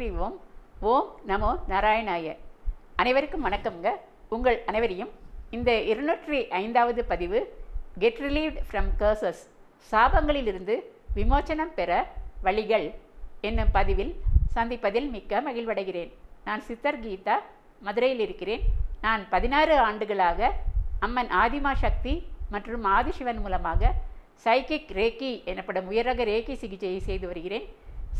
ஆதிமா சிவசக்தி ஓம் நமோ நாராயணாய. அனைவருக்கும் வணக்கம்ங்க. உங்கள் அனைவரையும் இந்த இருநூற்றி ஐந்தாவது பதிவு கெட் ரிலீவ்ட் ஃப்ரம் கர்சஸ் சாபங்களிலிருந்து விமோச்சனம் பெற வழிகள் என்னும் பதிவில் சந்திப்பதில் மிக்க மகிழ்வடைகிறேன். நான் சித்தர் கீதா மதுரையில் இருக்கிறேன். நான் பதினாறு ஆண்டுகளாக அம்மன் ஆதிமா சக்தி மற்றும் ஆதிசிவன் மூலமாக சைக்கிக் ரேக்கி எனப்படும் உயரக ரேக்கி சிகிச்சையை செய்து வருகிறேன்.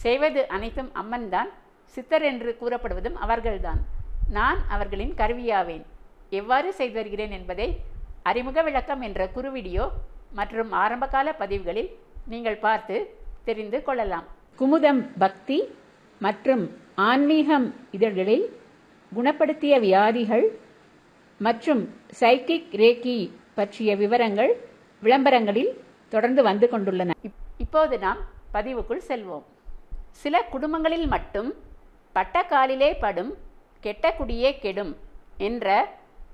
செய்வது அனைத்தும் அம்மன் தான் சித்தர் என்று கூறப்படுவதும் அவர்கள்தான். நான் அவர்களின் கருவியாவேன். எவ்வாறு செய்து வருகிறேன் என்பதை அறிமுக விளக்கம் என்ற குறுவீடியோ மற்றும் ஆரம்பகால பதிவுகளில் நீங்கள் பார்த்து தெரிந்து கொள்ளலாம். குமுதம் பக்தி மற்றும் ஆன்மீகம் இதழ்களில் குணப்படுத்திய வியாதிகள் மற்றும் சைக்கிக் ரேக்கி பற்றிய விவரங்கள் விளம்பரங்களில் தொடர்ந்து வந்து கொண்டுள்ளன. இப்- இப்போது நாம் பதிவுக்குள் செல்வோம். சில குடும்பங்களில் மட்டும் பட்ட காலிலே படும் கெட்ட குடியே கெடும் என்ற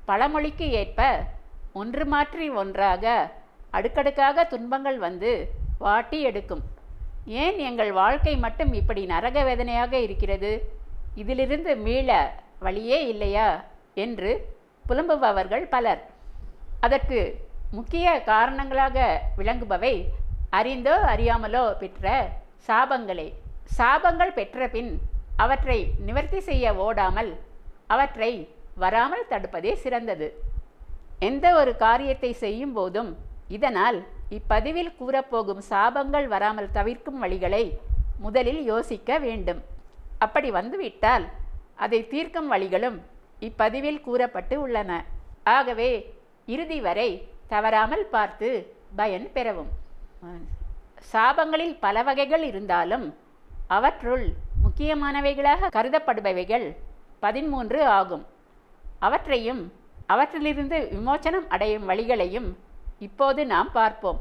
பழமொழிக்கு ஏற்ப ஒன்று மாற்றி ஒன்றாக அடுக்கடுக்காக துன்பங்கள் வந்து வாட்டி எடுக்கும். ஏன் எங்கள் வாழ்க்கை மட்டும் இப்படி நரக வேதனையாக இருக்கிறது? இதிலிருந்து மீள வழியே இல்லையா? என்று புலம்புபவர்கள் பலர். அதற்கு முக்கிய காரணங்களாக விளங்குபவை அறிந்தோ அறியாமலோ பெற்ற சாபங்களே. சாபங்கள் பெற்ற பின் அவற்றை நிவர்த்தி செய்ய ஓடாமல் அவற்றை வராமல் தடுப்பதே சிறந்தது. எந்த ஒரு காரியத்தை செய்யும் போதும் இதனால் இப்பதிவில் கூறப்போகும் சாபங்கள் வராமல் தவிர்க்கும் வழிகளை முதலில் யோசிக்க வேண்டும். அப்படி வந்துவிட்டால் அதை தீர்க்கும் வழிகளும் இப்பதிவில் கூறப்பட்டு உள்ளன. ஆகவே இறுதி வரை தவறாமல் பார்த்து பயன் பெறவும். சாபங்களில் பல வகைகள் இருந்தாலும் அவற்றுள் முக்கியமானவைகளாக கருதப்படுபவைகள் பதிமூன்று ஆகும். அவற்றையும் அவற்றிலிருந்து விமோச்சனம் அடையும் வழிகளையும் இப்போது நாம் பார்ப்போம்.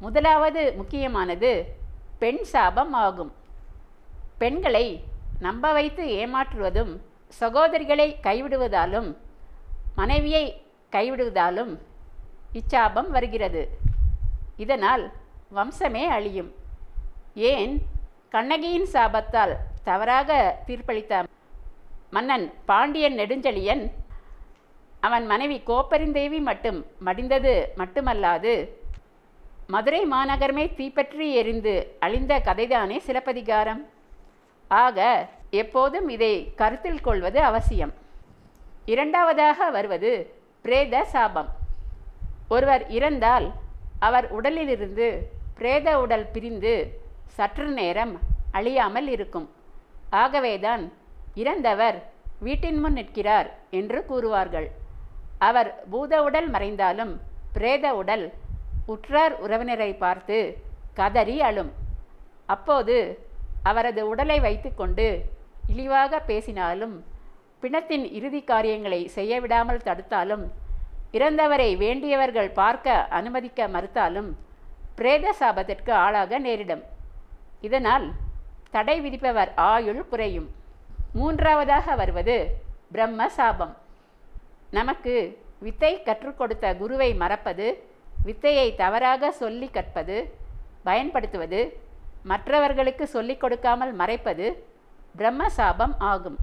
முதலாவது முக்கியமானது பெண் சாபம் ஆகும். பெண்களை நம்ப வைத்து ஏமாற்றுவதும் சகோதரிகளை கைவிடுவதாலும் மனைவியை கைவிடுவதாலும் இச்சாபம் வருகிறது. இதனால் வம்சமே அழியும். ஏன்? கண்ணகியின் சாபத்தால் தவறாக தீர்ப்பளித்த மன்னன் பாண்டியன் நெடுஞ்செழியன் அவன் மனைவி கோப்பெருந்தேவி மட்டும் மடிந்தது மட்டுமல்லாது மதுரை மாநகரமே தீப்பற்றி எரிந்து அழிந்த கதைதானே சிலப்பதிகாரம். ஆக எப்போதும் இதை கருத்தில் கொள்வது அவசியம். இரண்டாவதாக வருவது பிரேத சாபம். ஒருவர் இறந்தால் அவர் உடலிலிருந்து பிரேத உடல் பிரிந்து சற்று நேரம் அழியாமல் இருக்கும். ஆகவேதான் இறந்தவர் வீட்டின் முன் நிற்கிறார் என்று கூறுவார்கள். அவர் பூத உடல் மறைந்தாலும் பிரேத உடல் உற்றார் உறவினரை பார்த்து கதறி அழும். அப்போது அவரது உடலை வைத்துக்கொண்டு இழிவாக பேசினாலும் பிணத்தின் இறுதி காரியங்களை செய்ய விடாமல் தடுத்தாலும் இறந்தவரை வேண்டியவர்கள் பார்க்க அனுமதிக்க மறுத்தாலும் பிரேத சாபத்திற்கு ஆளாக நேரிடும். இதனால் தடை விதிப்பவர் ஆயுள் குறையும். மூன்றாவதாக வருவது பிரம்ம சாபம் நமக்கு வித்தை கற்றுக் கொடுத்த குருவை மறப்பது வித்தையை தவறாக சொல்லி கற்பது பயன்படுத்துவது மற்றவர்களுக்கு சொல்லிக் கொடுக்காமல் மறைப்பது பிரம்ம சாபம் ஆகும்.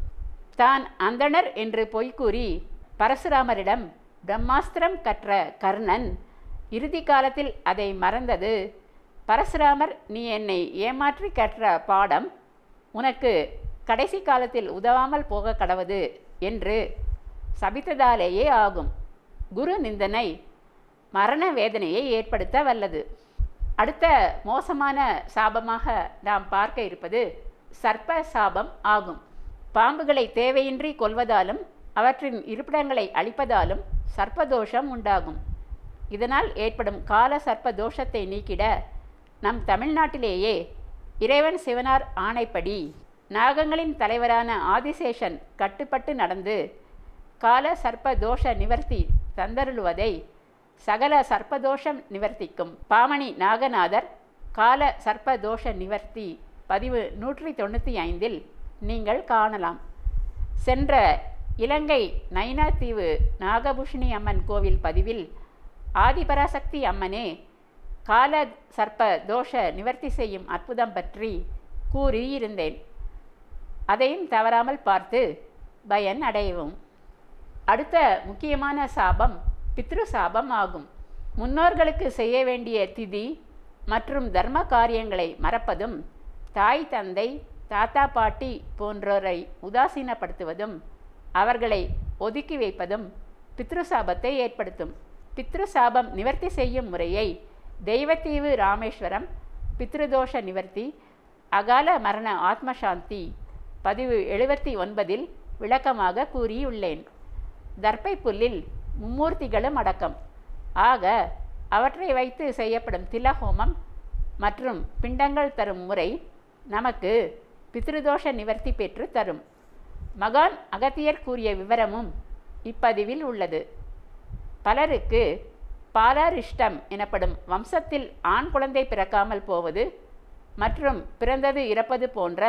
தான் அந்தணர் என்று பொய்கூறி பரசுராமரிடம் பிரம்மாஸ்திரம் கற்ற கர்ணன் இறுதி காலத்தில் அதை மறந்தது பரசுராமர் நீ என்னை ஏமாற்றி கற்ற பாடம் உனக்கு கடைசி காலத்தில் உதவாமல் போக கடவது என்று சபித்ததாலேயே ஆகும். குரு நிந்தனை மரண வேதனையை ஏற்படுத்த வல்லது. அடுத்த மோசமான சாபமாக நாம் பார்க்க இருப்பது சர்ப்ப சாபம் ஆகும். பாம்புகளை தேவையின்றி கொல்வதாலும் அவற்றின் இருப்பிடங்களை அழிப்பதாலும் சர்ப்பதோஷம் உண்டாகும். இதனால் ஏற்படும் கால சர்ப்ப தோஷத்தை நீக்கிட நம் தமிழ்நாட்டிலேயே இறைவன் சிவனார் ஆணைப்படி நாகங்களின் தலைவரான ஆதிசேஷன் கட்டுப்பட்டு நடந்து கால சர்ப்ப தோஷ நிவர்த்தி தந்தருளுவதை சகல சர்ப்பதோஷம் நிவர்த்திக்கும் பாமணி நாகநாதர் கால சர்ப்பதோஷ நிவர்த்தி பதிவு நூற்றி தொண்ணூற்றி ஐந்தில் நீங்கள் காணலாம். சென்ற இலங்கை நைனாத்தீவு நாகபூஷணி அம்மன் கோவில் பதிவில் ஆதிபராசக்தி அம்மனே கால சர்ப்ப தோஷ நிவர்த்தி செய்யும் அற்புதம் பற்றி கூறியிருந்தேன். அதையும் தவறாமல் பார்த்து பயன் அடையவும். அடுத்த முக்கியமான சாபம் பித்ரு சாபம் ஆகும். முன்னோர்களுக்கு செய்ய வேண்டிய திதி மற்றும் தர்ம காரியங்களை மறப்பதும் தாய் தந்தை தாத்தா பாட்டி போன்றோரை உதாசீனப்படுத்துவதும் அவர்களை ஒதுக்கி வைப்பதும் பித்ரு சாபத்தை ஏற்படுத்தும். பித்ரு சாபம் நிவர்த்தி செய்யும் முறையை தெய்வத்தீவு ராமேஸ்வரம் பித்ருதோஷ நிவர்த்தி அகால மரண ஆத்மசாந்தி பதிவு எழுபத்தி ஒன்பதில் விளக்கமாக கூறியுள்ளேன். தர்ப்பை புல்லில் மும்மூர்த்திகளும் அடக்கம். ஆக அவற்றை வைத்து செய்யப்படும் திலஹோமம் மற்றும் பிண்டங்கள் தரும் முறை நமக்கு பித்ருதோஷ நிவர்த்தி பெற்று தரும். மகான் அகத்தியர் கூறிய விவரமும் இப்பதிவில் உள்ளது. பலருக்கு பாலாரிஷ்டம் எனப்படும் வம்சத்தில் ஆண் குழந்தை பிறக்காமல் போவது மற்றும் பிறந்தது இறப்பது போன்ற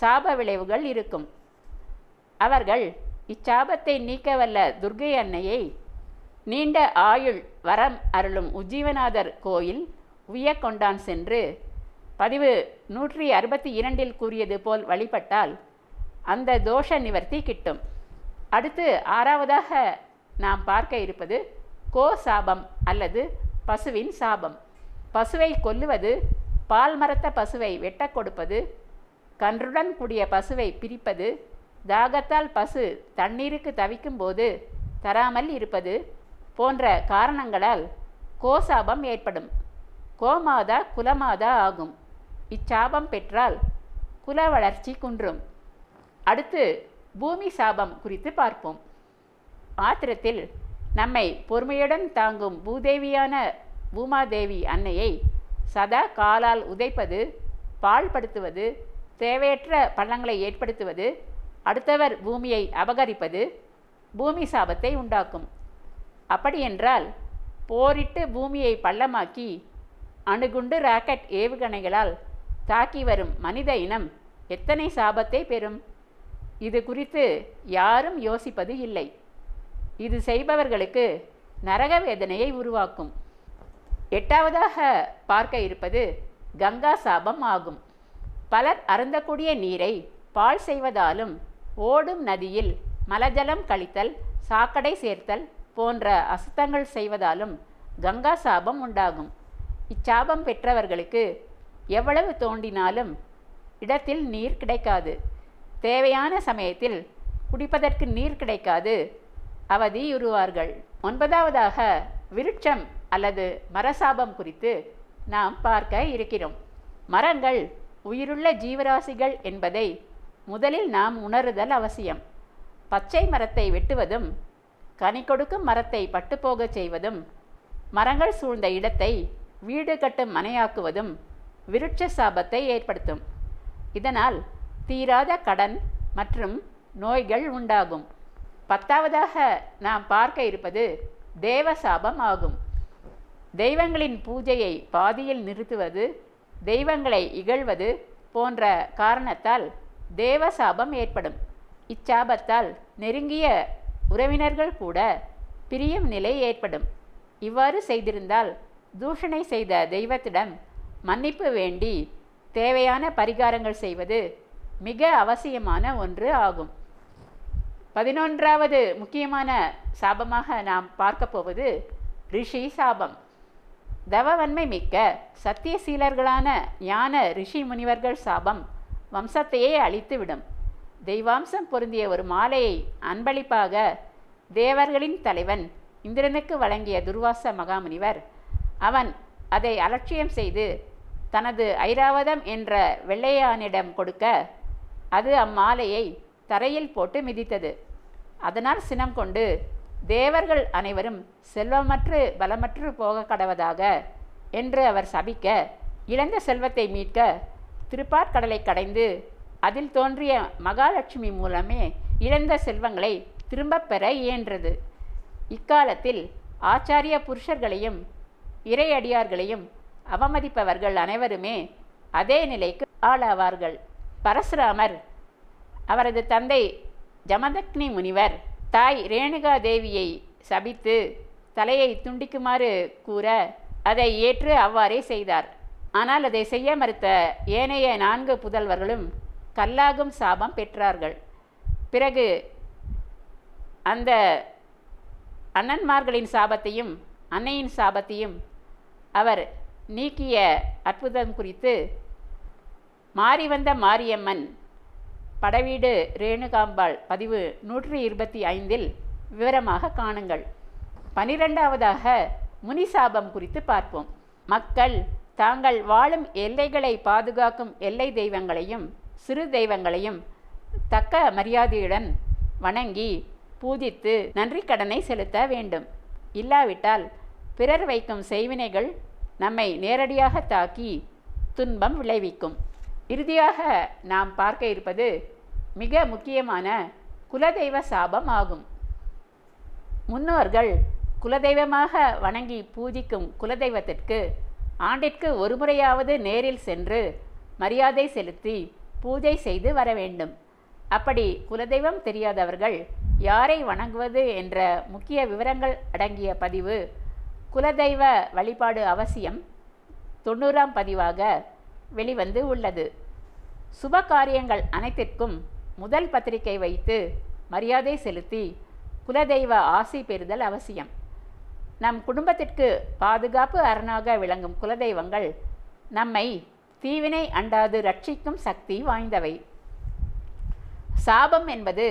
சாப விளைவுகள் இருக்கும். அவர்கள் இச்சாபத்தை நீக்க வல்ல துர்கை அன்னையை நீண்ட ஆயுள் வரம் அருளும் உஜ்ஜீவநாதர் கோயில் உய்யக்கொண்டான் சென்று பதிவு நூற்றி அறுபத்தி இரண்டில் கூறியது போல் வழிபட்டால் அந்த தோஷ நிவர்த்தி கிட்டும். அடுத்து ஆறாவதாக நாம் பார்க்க இருப்பது கோ சாபம் அல்லது பசுவின் சாபம். பசுவை கொல்லுவது பால் மரத்த பசுவை வெட்டக் கொடுப்பது கன்றுடன் கூடிய பசுவை பிரிப்பது தாகத்தால் பசு தண்ணீருக்கு தவிக்கும் போது தராமல் இருப்பது போன்ற காரணங்களால் கோசாபம் ஏற்படும். கோமாதா குலமாதா ஆகும். இச்சாபம் பெற்றால் குல வளர்ச்சி குன்றும். அடுத்து பூமி சாபம் குறித்து பார்ப்போம். ஆத்திரத்தில் நம்மை பொறுமையுடன் தாங்கும் பூதேவியான பூமாதேவி அன்னையை சதா காலால் உதைப்பது பாழ்படுத்துவது தேவையற்ற பள்ளங்களை ஏற்படுத்துவது அடுத்தவர் பூமியை அபகரிப்பது பூமி சாபத்தை உண்டாக்கும். அப்படியென்றால் போரிட்டு பூமியை பள்ளமாக்கி அணுகுண்டு ராக்கெட் ஏவுகணைகளால் தாக்கி வரும் மனித இனம் எத்தனை சாபத்தை பெறும்? இது குறித்து யாரும் யோசிப்பது இல்லை. இது செய்பவர்களுக்கு நரக வேதனையை உருவாக்கும். எட்டாவதாக பார்க்க இருப்பது கங்கா சாபம் ஆகும். பலர் அருந்தக்கூடிய நீரை பால் செய்வதாலும் ஓடும் நதியில் மலஜலம் கழித்தல் சாக்கடை சேர்த்தல் போன்ற அசுத்தங்கள் செய்வதாலும் கங்கா சாபம் உண்டாகும். இச்சாபம் பெற்றவர்களுக்கு எவ்வளவு தோண்டினாலும் இடத்தில் நீர் கிடைக்காது. தேவையான சமயத்தில் குடிப்பதற்கு நீர் கிடைக்காது. அவதியுறுவார்கள். ஒன்பதாவதாக விருட்சம் அல்லது மரசாபம் குறித்து நாம் பார்க்க இருக்கிறோம். மரங்கள் உயிருள்ள ஜீவராசிகள் என்பதை முதலில் நாம் உணருதல் அவசியம். பச்சை மரத்தை வெட்டுவதும் கனி கொடுக்கும் மரத்தை பட்டுப்போகச் செய்வதும் மரங்கள் சூழ்ந்த இடத்தை வீடு கட்டும் மனையாக்குவதும் விருட்ச சாபத்தை ஏற்படுத்தும். இதனால் தீராத கடன் மற்றும் நோய்கள் உண்டாகும். பத்தாவதாக நாம் பார்க்க இருப்பது தேவசாபம் ஆகும். தெய்வங்களின் பூஜையை பாதியில் நிறுத்துவது தெய்வங்களை இகழ்வது போன்ற காரணத்தால் தேவசாபம் ஏற்படும். இச்சாபத்தால் நெருங்கிய உறவினர்கள் கூட பிரியும் நிலை ஏற்படும். இவ்வாறு செய்திருந்தால் தூஷணை செய்த தெய்வத்திடம் மன்னிப்பு வேண்டி தேவையான பரிகாரங்கள் செய்வது மிக அவசியமான ஒன்று ஆகும். பதினொன்றாவது முக்கியமான சாபமாக நாம் பார்க்க போவது ரிஷி சாபம். தவவன்மை மிக்க சத்தியசீலர்களான ஞான ரிஷி முனிவர்கள் சாபம் வம்சத்தையே அழித்துவிடும். தெய்வாம்சம் பொருந்திய ஒரு மாலையை அன்பளிப்பாக தேவர்களின் தலைவன் இந்திரனுக்கு வழங்கிய துர்வாச மகாமுனிவர் அவன் அதை அலட்சியம் செய்து தனது ஐராவதம் என்ற வெள்ளையானிடம் கொடுக்க அது அம்மாலையை தரையில் போட்டு மிதித்தது. அதனால் சினம் கொண்டு தேவர்கள் அனைவரும் செல்வமற்று பலமற்று போக கடவதாக என்று அவர் சபிக்க இழந்த செல்வத்தை மீட்க திருப்பார்கடலை கடைந்து அதில் தோன்றிய மகாலட்சுமி மூலமே இழந்த செல்வங்களை திரும்பப் பெற இயன்றது. இக்காலத்தில் ஆச்சாரிய புருஷர்களையும் இறையடியார்களையும் அவமதிப்பவர்கள் அனைவருமே அதே நிலைக்கு ஆளாவார்கள். பரசுராமர் அவரது தந்தை ஜமதக்னி முனிவர் தாய் ரேணுகா தேவியை சபித்து தலையை துண்டிக்குமாறு கூற அதை ஏற்று அவ்வாறே செய்தார். ஆனால் அதை செய்ய மறுத்த ஏனைய நான்கு புதல்வர்களும் கல்லாகும் சாபம் பெற்றார்கள். பிறகு அந்த அண்ணன்மார்களின் சாபத்தையும் அன்னையின் சாபத்தையும் அவர் நீக்கிய அற்புதம் குறித்து மாறி வந்த மாரியம்மன் படவீடு ரேணுகாம்பாள் பதிவு நூற்றி இருபத்தி ஐந்தில் விவரமாக காணுங்கள். பனிரெண்டாவதாக முனிசாபம் குறித்து பார்ப்போம். மக்கள் தாங்கள் வாழும் எல்லைகளை பாதுகாக்கும் எல்லை தெய்வங்களையும் சிறு தெய்வங்களையும் தக்க மரியாதையுடன் வணங்கி பூஜித்து நன்றி கடனை செலுத்த வேண்டும். இல்லாவிட்டால் பிறர் வைக்கும் செய்வினைகள் நம்மை நேரடியாக தாக்கி துன்பம் விளைவிக்கும். இறுதியாக நாம் பார்க்க இருப்பது மிக முக்கியமான குலதெய்வ சாபம் ஆகும். முன்னோர்கள் குலதெய்வமாக வணங்கி பூஜிக்கும் குலதெய்வத்திற்கு ஆண்டிற்கு ஒரு முறையாவது நேரில் சென்று மரியாதை செலுத்தி பூஜை செய்து வர வேண்டும். அப்படி குலதெய்வம் தெரியாதவர்கள் யாரை வணங்குவது என்ற முக்கிய விவரங்கள் அடங்கிய பதிவு குலதெய்வ வழிபாடு அவசியம் தொண்ணூறாம் பதிவாக வெளிவந்து உள்ளது. சுப காரியங்கள் அனைத்திற்கும் முதல் பத்திரிகை வைத்து மரியாதை செலுத்தி குலதெய்வ ஆசி பெறுதல் அவசியம். நம் குடும்பத்திற்கு பாதுகாப்பு அரணாக விளங்கும் குலதெய்வங்கள் நம்மை தீவினை அண்டாது ரட்சிக்கும் சக்தி வாய்ந்தவை. சாபம் என்பது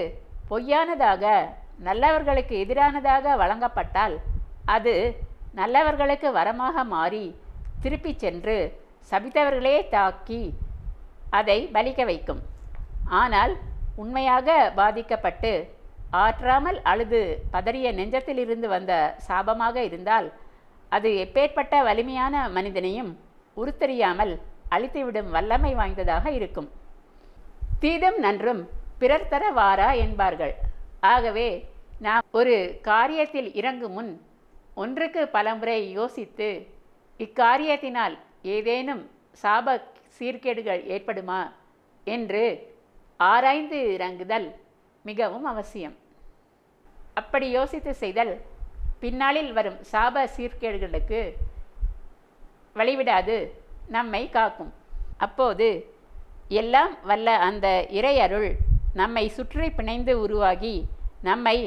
பொய்யானதாக நல்லவர்களுக்கு எதிரானதாக வழங்கப்பட்டால் அது நல்லவர்களுக்கு வரமாக மாறி திருப்பிச் சென்று சபித்தவர்களே தாக்கி அதை பலிக்க வைக்கும். ஆனால் உண்மையாக பாதிக்கப்பட்டு ஆற்றாமல் அழுது பதறிய நெஞ்சத்திலிருந்து வந்த சாபமாக இருந்தால் அது எப்பேற்பட்ட வலிமையான மனிதனையும் உருத்தெறியாமல் அழித்துவிடும் வல்லமை வாய்ந்ததாக இருக்கும். தீதும் நன்றும் பிறர் தர வாரா என்பார்கள். ஆகவே நாம் ஒரு காரியத்தில் இறங்கும் முன் ஒன்றுக்கு பலமுறை யோசித்து இக்காரியத்தினால் ஏதேனும் சாப சீர்கேடுகள் ஏற்படுமா? என்று ஆராய்ந்து இறங்குதல் மிகவும் அவசியம். அப்படி யோசித்து செய்தல் பின்னாளில் வரும் சாப சீர்கேடுகளுக்கு வழிவிடாது நம்மை காக்கும். அப்போது எல்லாம் வல்ல அந்த இறையருள் நம்மை சுற்றி பிணைந்து உருவாகி நம்மை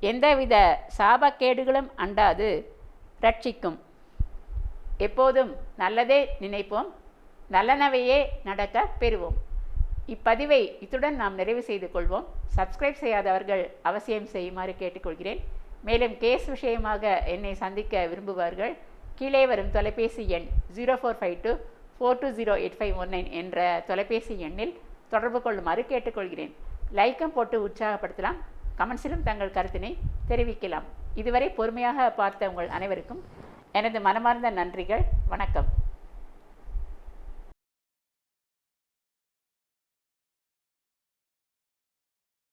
எந்தவித சாபக்கேடுகளும் அண்டாது ரட்சிக்கும். எப்போதும் நல்லதே நினைப்போம் நல்லனவையே நடக்க பெறுவோம். இப்பதிவை இத்துடன் நாம் நிறைவு செய்து கொள்வோம். சப்ஸ்கிரைப் செய்யாதவர்கள் அவசியம் செய்யுமாறு கேட்டுக்கொள்கிறேன். மேலும் கேஸ் விஷயமாக என்னை சந்திக்க விரும்புவார்கள் கீழே வரும் தொலைபேசி எண் zero four five two four two zero eight five one nine என்ற தொலைபேசி எண்ணில் தொடர்பு கொள்ளுமாறு கேட்டுக்கொள்கிறேன். லைக்கம் போட்டு உற்சாகப்படுத்தலாம். கமெண்ட்ஸிலும் தங்கள் கருத்தினை தெரிவிக்கலாம். இதுவரை பொறுமையாக பார்த்த உங்கள் அனைவருக்கும் எனது மனமார்ந்த நன்றிகள். வணக்கம்.